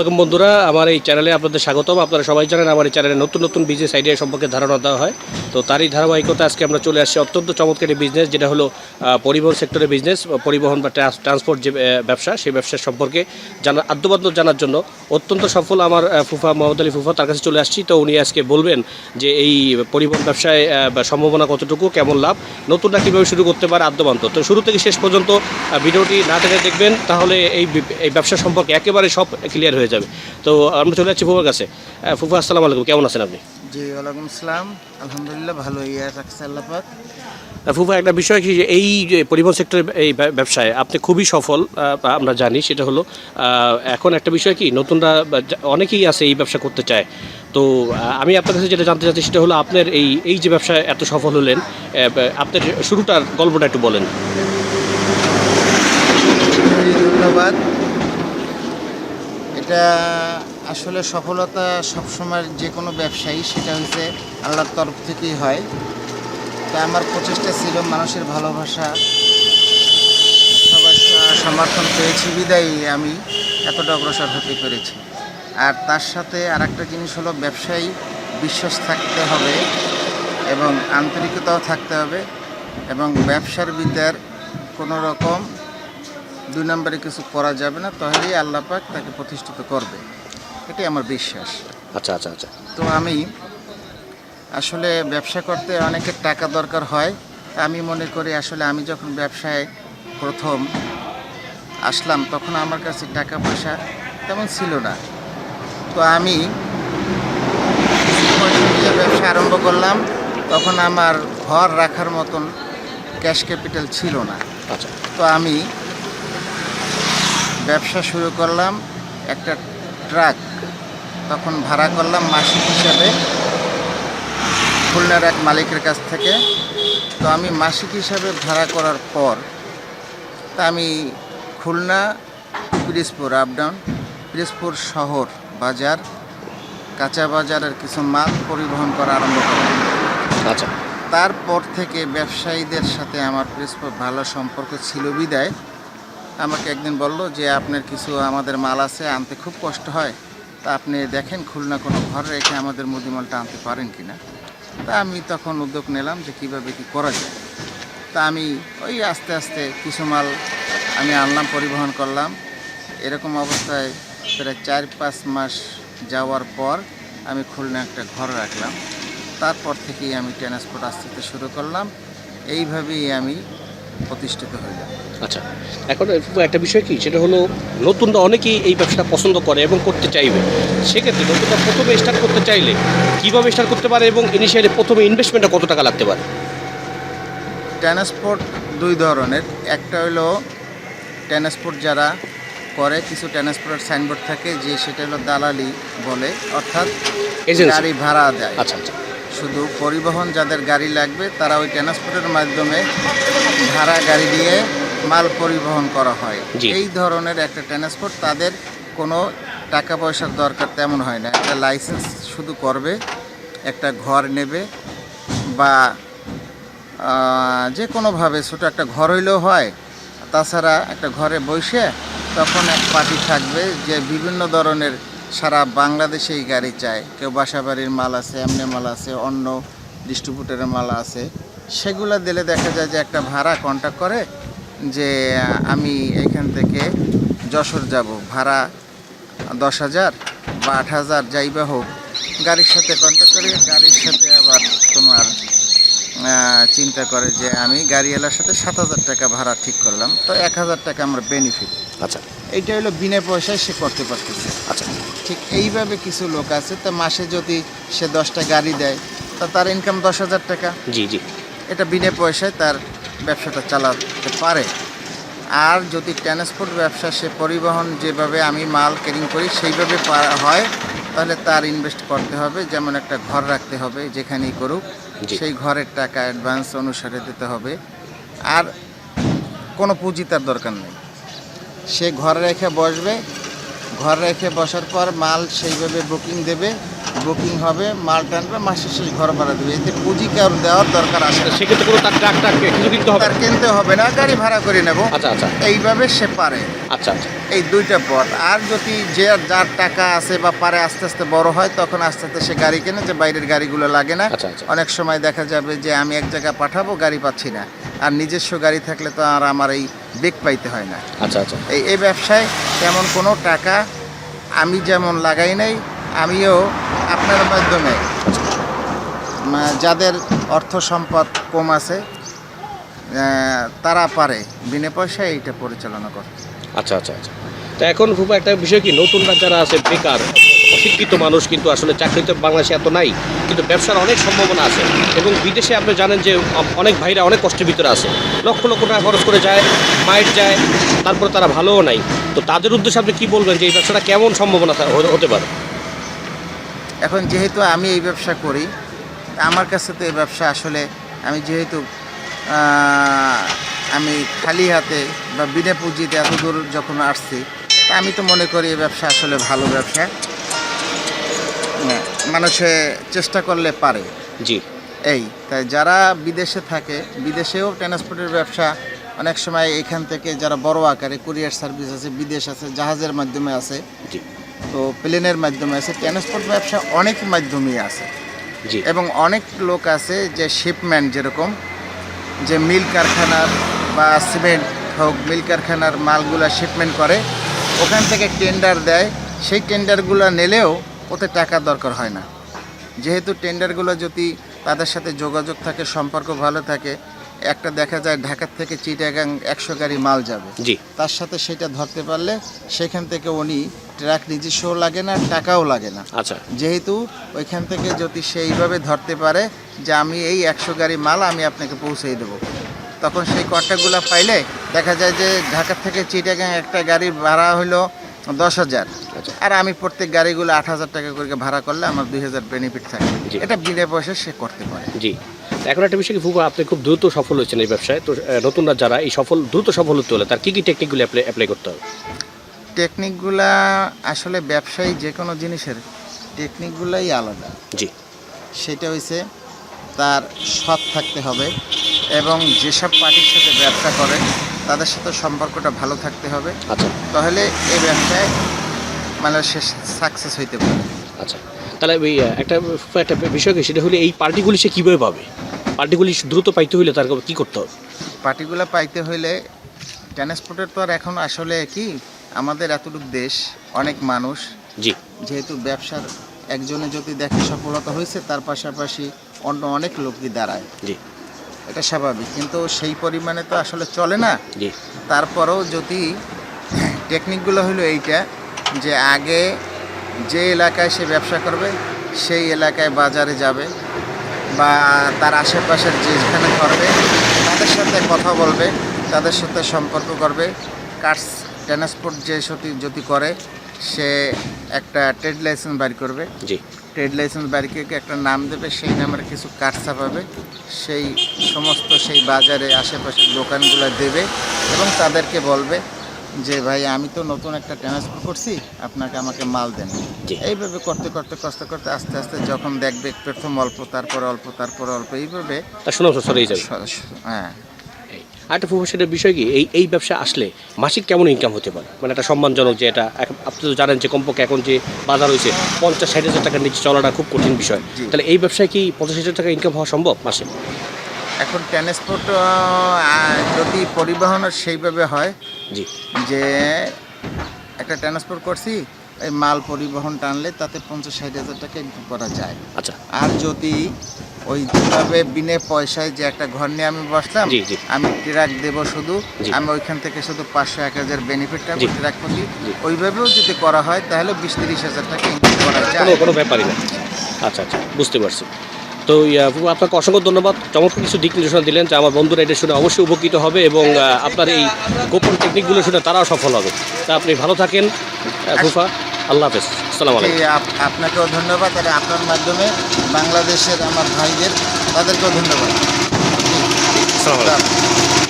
welcome বন্ধুরা, আমার এই চ্যানেলে আপনাদের স্বাগতম। আপনারা সবাই জানেন আমার এই চ্যানেলে নতুন নতুন বিজনেস আইডিয়া সম্পর্কে ধারণা দেওয়া হয়। তো তারই ধারাবাহিকতা আজকে আমরা চলে আসছি অত্যন্ত চমৎকার বিজনেস যেটা হলো পরিবহন সেক্টরের বিজনেস পরিবহন বা ট্রান্স- ট্রান্সপোর্ট যে ব্যবসা, সেই ব্যবসা সম্পর্কে জানা আদ্যবাদ্য জানার জন্য অত্যন্ত সফল আমার ফুফা মোহাম্মদ আলী ফুফা তার কাছে চলে আসছি। তো উনি আজকে বলবেন যে এই পরিবহন ব্যবসায় সম্ভাবনা কতটুকু, কেমন লাভ, নতুনরা কীভাবে শুরু করতে পারে আদ্যবান্ত। তো শুরু থেকে শেষ পর্যন্ত ভিডিওটি না টেনে দেখবেন, তাহলে এই এই ব্যবসা সম্পর্কে একেবারে সব ক্লিয়ার হয়ে যাবে। তো আমরা চলে যাচ্ছি ফুফার কাছে। ফুফা আসসালামু আলাইকুম। কেমন আছেন আপনি? জি ওয়ালাইকুম আসসালাম। আলহামদুলিল্লাহ রাখছে আল্লাপাক ফুফা একটা বিষয় কি এই যে পরিবহন সেক্টরের এই ব্যবসায় আপনি খুবই সফল আমরা জানি। সেটা হলো এখন একটা বিষয় কি নতুনরা অনেকেই আছে এই ব্যবসা করতে চায়। তো আমি আপনার কাছে যেটা জানতে চাচ্ছি সেটা হলো আপনার এই এই যে ব্যবসায় এত সফল হলেন আপনার শুরুটার গল্পটা একটু বলেন। ধন্যবাদ। এটা আসলে সফলতা সবসময় যে কোনো ব্যবসায়ী, সেটা হচ্ছে আল্লাহর তরফ থেকেই হয়। তা আমার প্রচেষ্টা ছিল মানুষের ভালোবাসা, সবার সমর্থন পেয়েছি, বিদায়ী আমি এতটা অগ্রসর হতে পেরেছি। আর তার সাথে আর একটা জিনিস হলো ব্যবসায়ী বিশ্বাস থাকতে হবে এবং আন্তরিকতাও থাকতে হবে এবং ব্যবসার ভিতর কোনো রকম দুই নম্বরে কিছু করা যাবে না তাহলেই আল্লাহ পাক তাকে প্রতিষ্ঠিত করবে। এটাই আমার বিশ্বাস। আচ্ছা আচ্ছা আচ্ছা। তো আমি আসলে ব্যবসা করতে অনেকের টাকা দরকার হয়। আমি মনে করি আসলে আমি যখন ব্যবসায় প্রথম আসলাম তখন আমার কাছে টাকা পয়সা তেমন ছিল না। তো আমি দিয়ে ব্যবসা আরম্ভ করলাম তখন আমার ঘর রাখার মতন ক্যাশ ক্যাপিটাল ছিল না। আচ্ছা। তো আমি ব্যবসা শুরু করলাম একটা ট্রাক তখন ভাড়া করলাম মাসিক হিসাবে খুলনার এক মালিকের কাছ থেকে। তো আমি মাসিক হিসাবে ভাড়া করার পর তা আমি খুলনা পিরিজপুর আপ ডাউন পিরিজপুর শহর বাজার কাঁচা বাজারের কিছু মাল পরিবহন করা আরম্ভ করলাম। আচ্ছা। তারপর থেকে ব্যবসায়ীদের সাথে আমার পিরিজপুর ভালো সম্পর্ক ছিল বিদায়। আমাকে একদিন বলল যে, আপনার কিছু আমাদের মাল আছে, আনতে খুব কষ্ট হয়। তা আপনি দেখেন খুলনা কোনো ঘর রেখে আমাদের মুদিমালটা আনতে পারেন কি না তা আমি তখন উদ্যোগ নিলাম যে, কীভাবে কী করা যায়? তা আমি ওই আস্তে আস্তে কিছু মাল আমি আনলাম, পরিবহন করলাম। এরকম অবস্থায় প্রায় চার পাঁচ মাস যাওয়ার পর আমি খুলনা একটা ঘর রাখলাম। তারপর থেকেই আমি ট্রান্সপোর্ট আস্তে শুরু করলাম। এইভাবেই আমি প্রতিষ্ঠিত হইলাম আচ্ছা এখন একটা বিষয় কি? সেটা হলো নতুনরা অনেকেই এই ব্যবসাটা পছন্দ করে এবং করতে চাইবে। সেক্ষেত্রে নতুনরা প্রথমে স্টার্ট করতে চাইলে কীভাবে স্টার্ট করতে পারে এবং ইনিশিয়ালি প্রথমে ইনভেস্টমেন্টটা কত টাকা লাগতে পারে? ট্রান্সপোর্ট দুই ধরনের। একটা হলো ট্রান্সপোর্ট যারা করে কিছু ট্রান্সপোর্টের সাইনবোর্ড থাকে যে সেটা হলো দালালি বলে অর্থাৎ। গাড়ি ভাড়া দেয়। আচ্ছা আচ্ছা। শুধু পরিবহন যাদের গাড়ি লাগবে তারা ওই ট্রান্সপোর্টের মাধ্যমে ভাড়া গাড়ি দিয়ে মাল পরিবহন করা হয়। এই ধরনের একটা ট্রান্সপোর্ট তাদের কোনো টাকা পয়সার দরকার তেমন হয় না। একটা লাইসেন্স শুধু করবে একটা ঘর নেবে বা যে কোনোভাবে ছোটো একটা ঘর হইলেও হয়। তাছাড়া একটা ঘরে বসে তখন এক পার্টি থাকবে যে বিভিন্ন ধরনের সারা বাংলাদেশে এই গাড়ি চায়। কেউ বাসাবাড়ির মাল আছে এমনি মাল আছে অন্য ডিস্ট্রিবিউটারের মাল আছে। সেগুলো দিলে দেখা যায় যে একটা ভাড়া কন্ট্যাক্ট করে যে আমি এখান থেকে যশোর যাব। ভাড়া দশ হাজার বা আট হাজার যাইবা হোক। গাড়ির সাথে কন্ট্যাক্ট করে গাড়ির সাথে আবার তোমার চিন্তা করে যে আমি গাড়িওয়ালার সাথে সাত হাজার টাকা ভাড়া ঠিক করলাম। তো এক হাজার টাকা আমার বেনিফিট আচ্ছা। এইটা হলো বিনা পয়সায় সে করতে পারতেছে। আচ্ছা। ঠিক এইভাবে কিছু লোক আছে তো মাসে যদি সে দশটা গাড়ি দেয় তা তার ইনকাম দশ হাজার টাকা। জি জি। এটা বিনা পয়সায় তার ব্যবসাটা চালাতে পারে। আর যদি ট্রান্সপোর্ট ব্যবসা সে পরিবহন যেভাবে আমি মাল ক্যারিং করি সেইভাবে পা- হয় তাহলে তার ইনভেস্ট করতে হবে যেমন একটা ঘর রাখতে হবে যেখানেই করুক সেই ঘরের টাকা অ্যাডভান্স অনুসারে দিতে হবে। আর কোনো পুঁজি তার দরকার নেই। সে ঘর রেখে বসবে ঘর রেখে বসার পর মাল সেইভাবে বুকিং দেবে। বুকিং হবে মাল টানবে মাসের শেষ ঘর ভাড়া দেবে। এতে পুঁজি কারণ দেওয়ার দরকার আসে না। সেক্ষেত্রে কোনো তার ট্রাক ট্রাক কিছু কিনতে হবে? তার কিনতে হবে না গাড়ি ভাড়া করে নেব। আচ্ছা আচ্ছা। এইভাবে সে পারে। আচ্ছা আচ্ছা। এই দুইটা পথ। আর যদি যে যার টাকা আছে বা পারে আস্তে আস্তে বড় হয় তখন আস্তে আস্তে সে গাড়ি কেনে যে বাইরের গাড়িগুলো লাগে না। আচ্ছা, আচ্ছা। অনেক সময় দেখা যাবে যে আমি এক জায়গায় পাঠাবো গাড়ি পাচ্ছি না। আর নিজস্ব গাড়ি থাকলে তো আর আমার এই বেগ পাইতে হয় না। আচ্ছা আচ্ছা। এই এই ব্যবসায় তেমন কোনো টাকা আমি যেমন লাগাই নাই আমিও আপনার মাধ্যমে যাদের অর্থ সম্পদ কম আছে তারা পারে, বিনা পয়সায় এইটা পরিচালনা করতে। আচ্ছা আচ্ছা আচ্ছা। তো এখন খুব একটা বিষয় কি, নতুনরা যারা আছে, বেকার অশিক্ষিত মানুষ কিন্তু আসলে চাকরিতে বাংলাদেশে এত নাই, কিন্তু ব্যবসার অনেক সম্ভাবনা আছে। এবং বিদেশে আপনি জানেন যে অনেক ভাইরা অনেক কষ্টের ভিতরে আছে। লক্ষ লক্ষ টাকা খরচ করে যায়, মাইট যায়, তারপর তারা ভালোও নাই। তো তাদের উদ্দেশ্যে আপনি কি বলবেন যে, এই ব্যবসাটা কেমন সম্ভাবনা হতে পারে? এখন যেহেতু আমি এই ব্যবসা করি আমার কাছে তো এই ব্যবসা আসলে আমি যেহেতু আমি খালি হাতে বা বিনা পুঁজিতে এত দূর যখন আসছি আমি তো মনে করি এই ব্যবসা আসলে ভালো ব্যবসা। হ্যাঁ, মানুষে চেষ্টা করলে পারে। জি। এই তাই যারা বিদেশে থাকে বিদেশেও ট্রান্সপোর্টের ব্যবসা অনেক সময় এখান থেকে যারা বড় আকারে কুরিয়ার সার্ভিস আছে বিদেশ আছে জাহাজের মাধ্যমে আছে তো প্লেনের মাধ্যমে আছে ট্রান্সপোর্ট ব্যবসা অনেক মাধ্যমেই আছে। এবং অনেক লোক আছে যে শিপম্যান যেরকম যে মিল কারখানার বা সিমেন্ট হোক মিল কারখানার মালগুলা শিপমেন্ট করে ওখান থেকে টেন্ডার দেয়। সেই টেন্ডারগুলো নিলেও ওতে টাকা দরকার হয় না। যেহেতু টেন্ডারগুলো যদি তাদের সাথে যোগাযোগ থাকে সম্পর্ক ভালো থাকে একটা দেখা যায় ঢাকার থেকে চিটাগাং একশো গাড়ি মাল যাবে। জি। তার সাথে সেটা ধরতে পারলে সেখান থেকে উনি ট্রাক নিজস্বও লাগে না টাকাও লাগে না। আচ্ছা। যেহেতু ওইখান থেকে যদি সেইভাবে ধরতে পারে যে আমি এই একশো গাড়ি মাল আমি আপনাকে পৌঁছেই দেবো। তখন সেই কন্ট্যাক্টগুলো পাইলে দেখা যায় যে ঢাকা থেকে চিটাগাং একটা গাড়ির ভাড়া হলো দশ হাজার। আচ্ছা। আর আমি প্রত্যেক গাড়িগুলো আট হাজার টাকা করে ভাড়া করলে আমার দুই হাজার বেনিফিট থাকে। এটা বিনা পয়সা সে করতে পারে। জি। এখন একটা বিষয় কি ফুপা আপনি খুব দ্রুত সফল হয়েছেন এই ব্যবসায়। তো নতুনরা যারা এই সফল দ্রুত সফল হতে হলে তার কী কী টেকনিকগুলো অ্যাপ্লাই অ্যাপ্লাই করতে হবে? টেকনিকগুলা আসলে ব্যবসায়ী যে কোনো জিনিসের টেকনিকগুলাই আলাদা। জি। সেটা হয়েছে তার সৎ থাকতে হবে এবং যেসব পার্টির সাথে ব্যবসা করে তাদের সাথে সম্পর্কটা ভালো থাকতে হবে। আচ্ছা। তাহলে এই ব্যবসায় মানে সে সাকসেস হইতে পারে। আচ্ছা। তাহলে ওই একটা একটা বিষয় কি সেটা হলে এই পার্টিগুলি সে কীভাবে পাবে? পার্টিগুলি দ্রুত পাইতে হলে তার কী করতে হবে? পার্টিগুলো পাইতে হইলে ট্রান্সপোর্টের তো আর এখন আসলে কি আমাদের এতটুকু দেশ অনেক মানুষ। জি। যেহেতু ব্যবসার একজনে যদি দেখে সফলতা হয়েছে তার পাশাপাশি অন্য অনেক লোকই দাঁড়ায়। জি। এটা স্বাভাবিক। কিন্তু সেই পরিমাণে তো আসলে চলে না। জি। তারপরেও যদি টেকনিকগুলো হলো এইটা যে আগে যে এলাকায় সে ব্যবসা করবে সেই এলাকায় বাজারে যাবে বা তার আশেপাশের যেখানে করবে তাদের সাথে কথা বলবে তাদের সাথে সম্পর্ক করবে। কার্স ট্রান্সপোর্ট যে সতি যদি করে সে একটা ট্রেড লাইসেন্স বাড়ি করবে। জি। ট্রেড লাইসেন্স বাড়িকে একটা নাম দেবে সেই নামের কিছু কার্ড ছাপাবে সেই সমস্ত সেই বাজারে আশেপাশের দোকানগুলো দেবে এবং তাদেরকে বলবে যে ভাই আমি তো নতুন একটা ট্রান্সফার করছি আপনাকে আমাকে মাল দেন। এইভাবে করতে করতে কষ্ট করতে আস্তে আস্তে যখন দেখবে প্রথম অল্প তারপর অল্প তারপর অল্প এইভাবে হ্যাঁ। আরেকটা প্রফেশনের বিষয় কি? এই এই ব্যবসা আসলে মাসিক কেমন ইনকাম হতে পারে? মানে একটা সম্মানজনক যে এটা আপনি তো জানেন যে কমপক্ষে এখন যে বাজার হয়েছে পঞ্চাশ ষাট হাজার টাকার নিচে চলাটা খুব কঠিন বিষয়। তাহলে এই ব্যবসায় কি পঞ্চাশ হাজার টাকা ইনকাম হওয়া সম্ভব মাসে? এখন ট্রান্সপোর্ট যদি পরিবহনের সেইভাবে হয় জি। যে একটা ট্রান্সপোর্ট করছি এই মাল পরিবহন টানলে তাতে পঞ্চাশ ষাট হাজার টাকা ইনকাম করা যায়। আচ্ছা। আর যদি ওই যেভাবে বিনে পয়সায় যে একটা ঘর নিয়ে আমি বসলাম। আমি ট্রাক দেব শুধু আমি ওইখান থেকে শুধু পাঁচশো এক হাজার বেনিফিট জি। ট্রাক প্রতি ওইভাবেও যদি করা হয় তাহলে বিশ তিরিশ হাজার টাকা ইনকাম করা যায় কোনো ব্যাপারই না। আচ্ছা আচ্ছা। বুঝতে পারছি। তো আপনাকে অসংখ্য ধন্যবাদ। চমৎকার কিছু দিক নির্দেশনা দিলেন যে আমার বন্ধুরা এটা শুনে অবশ্যই উপকৃত হবে এবং আপনার এই গোপন টেকনিকগুলো শুনে তারাও সফল হবে। তা আপনি ভালো থাকেন ফুফা। আল্লাহ হাফেজ। আলাইকুম। আপনাকেও ধন্যবাদ আর আপনার মাধ্যমে বাংলাদেশের আমার ভাইদের, তাদেরকেও ধন্যবাদ।